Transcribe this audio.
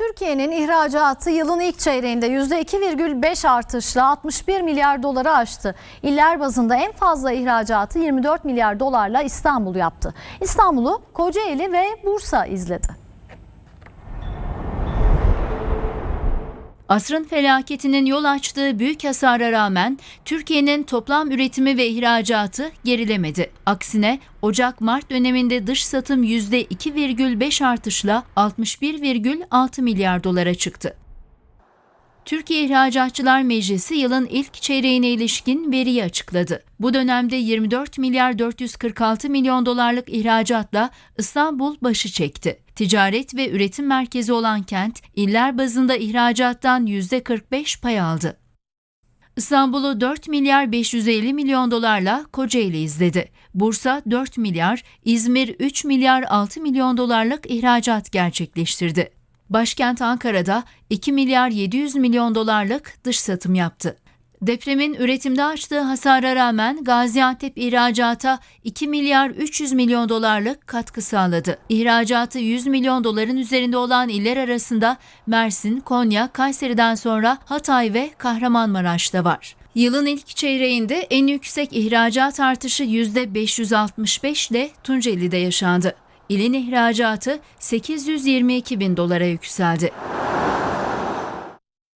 Türkiye'nin ihracatı yılın ilk çeyreğinde %2,5 artışla 61 milyar doları aştı. İller bazında en fazla ihracatı 24 milyar dolarla İstanbul yaptı. İstanbul'u Kocaeli ve Bursa izledi. Asrın felaketinin yol açtığı büyük hasara rağmen Türkiye'nin toplam üretimi ve ihracatı gerilemedi. Aksine Ocak-Mart döneminde dış satım %2,5 artışla 61,6 milyar dolara çıktı. Türkiye İhracatçılar Meclisi yılın ilk çeyreğine ilişkin veriyi açıkladı. Bu dönemde 24 milyar 446 milyon dolarlık ihracatla İstanbul başı çekti. Ticaret ve üretim merkezi olan kent, iller bazında ihracattan %45 pay aldı. İstanbul'u 4 milyar 550 milyon dolarla Kocaeli izledi. Bursa 4 milyar, İzmir 3 milyar 6 milyon dolarlık ihracat gerçekleştirdi. Başkent Ankara'da 2 milyar 700 milyon dolarlık dış satım yaptı. Depremin üretimde açtığı hasara rağmen Gaziantep ihracata 2 milyar 300 milyon dolarlık katkı sağladı. İhracatı 100 milyon doların üzerinde olan iller arasında Mersin, Konya, Kayseri'den sonra Hatay ve Kahramanmaraş'ta var. Yılın ilk çeyreğinde en yüksek ihracat artışı %565 ile Tunceli'de yaşandı. İlin ihracatı 822 bin dolara yükseldi.